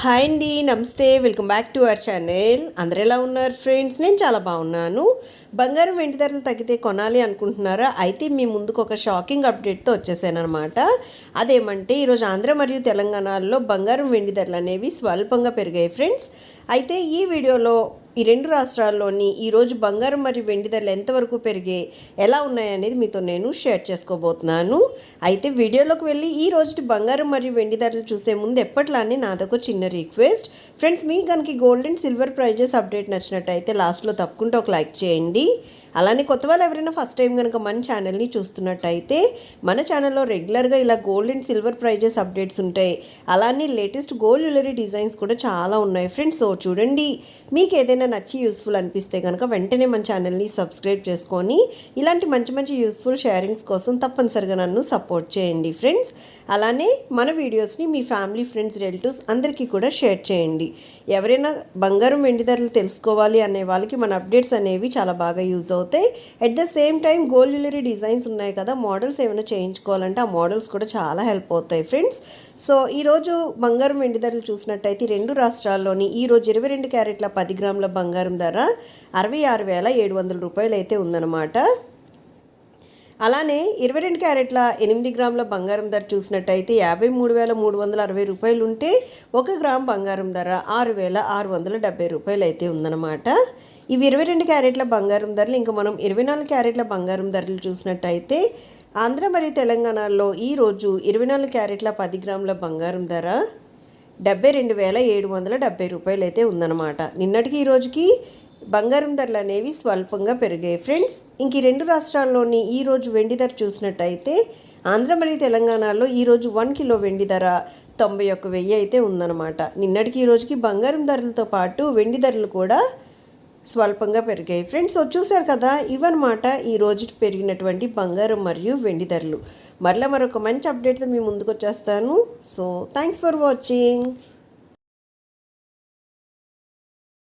Hi అండి నమస్తే. Welcome back to our channel. అందరు ఎలా ఉన్నారు ఫ్రెండ్స్? నేను చాలా బాగున్నాను. బంగారం వెండి ధరలు తగ్గితే కొనాలి అనుకుంటున్నారా? అయితే మీ ముందుకు ఒక షాకింగ్ అప్డేట్తో వచ్చేసానమాట అదేమంటే ఈరోజు ఆంధ్ర మరియు తెలంగాణలో బంగారం వెండి ధరలు అనేవి స్వల్పంగా పెరిగాయి ఫ్రెండ్స్. అయితే ఈ వీడియోలో ఈ రెండు రాష్ట్రాల్లోని ఈరోజు బంగారం మరియు వెండి ధరలు ఎంతవరకు పెరిగే ఎలా ఉన్నాయనేది మీతో నేను షేర్ చేసుకోబోతున్నాను. అయితే వీడియోలోకి వెళ్ళి ఈ రోజు బంగారం మరియు వెండి ధరలు చూసే ముందు ఎప్పట్లానే నాదొక చిన్న రిక్వెస్ట్. ఫ్రెండ్స్ మీ కనుక gold and silver prizes update నచ్చినట్టయితే లాస్ట్లో తప్పకుండా ఒక లైక్ చేయండి. అలానే కొత్త వాళ్ళు ఎవరైనా ఫస్ట్ టైం కనుక మన ఛానల్ని చూస్తున్నట్టయితే మన ఛానల్లో రెగ్యులర్గా ఇలా gold and silver prizes updates ఉంటాయి. అలానే లేటెస్ట్ గోల్డ్ జ్యువెలరీ డిజైన్స్ కూడా చాలా ఉన్నాయి ఫ్రెండ్స్ సో చూడండి. మీకు ఏదైనా నచ్చి యూస్ఫుల్ అనిపిస్తే కనుక వెంటనే మన ఛానల్ని సబ్స్క్రైబ్ చేసుకొని ఇలాంటి మంచి మంచి యూస్ఫుల్ షేరింగ్స్ కోసం తప్పనిసరిగా నన్ను సపోర్ట్ చేయండి ఫ్రెండ్స్ అలానే మన వీడియోస్ని మీ ఫ్యామిలీ ఫ్రెండ్స్ రిలేటివ్స్ అందరికీ కూడా షేర్ చేయండి. ఎవరైనా బంగారం వెండి ధరలు తెలుసుకోవాలి అనే వాళ్ళకి మన అప్డేట్స్ అనేవి చాలా బాగా యూజ్ అవుతాయి at the same time gold jewellery designs ఉన్నాయి కదా మోడల్స్ ఏమైనా చేయించుకోవాలంటే ఆ మోడల్స్ కూడా చాలా హెల్ప్ అవుతాయి ఫ్రెండ్స్ సో ఈరోజు బంగారం వెండి ధరలు చూసినట్టయితే రెండు రాష్ట్రాల్లోని ఈరోజు ఇరవై రెండు క్యారెట్ల పది గ్రాముల బంగారం ధర అరవై ఆరు వేల ఏడు వందల రూపాయలు అయితే ఉందన్నమాట. అలానే ఇరవై రెండు క్యారెట్ల ఎనిమిది గ్రాముల బంగారం ధర చూసినట్టయితే యాభై మూడు వేల మూడు వందల అరవై రూపాయలు ఉంటే ఒక గ్రామ్ బంగారం ధర ఆరు వేల ఆరు వందల డెబ్బై రూపాయలు అయితే ఉందన్నమాట. ఇవి ఇరవై రెండు క్యారెట్ల బంగారం ధరలు ఇంకా మనం ఇరవై నాలుగు క్యారెట్ల బంగారం ధరలు చూసినట్టయితే ఆంధ్ర మరియు తెలంగాణలో ఈరోజు ఇరవై నాలుగు క్యారెట్ల పది గ్రాముల బంగారం ధర డెబ్బై రెండు వేల ఏడు వందల డెబ్బై రూపాయలు అయితే ఉందన్నమాట. నిన్నటికి ఈ రోజుకి బంగారం ధరలు అనేవి స్వల్పంగా పెరిగాయి. ఫ్రెండ్స్ ఇంక ఈ రెండు రాష్ట్రాల్లోని ఈరోజు వెండి ధర చూసినట్టయితే ఆంధ్ర మరియు తెలంగాణలో ఈరోజు వన్ కిలో వెండి ధర తొంభై ఒక్క వెయ్యి అయితే ఉందన్నమాట. నిన్నటికి ఈ రోజుకి బంగారం ధరలతో పాటు వెండి ధరలు కూడా స్వల్పంగా పెరిగాయి. ఫ్రెండ్స్ సో చూశారు కదా ఇవన్నమాట ఈ రోజు పెరిగినటువంటి బంగారం మరియు వెండి ధరలు. మరలా మరొక మంచి అప్డేట్తో మీ ముందుకు వచ్చేస్తాను. So thanks for watching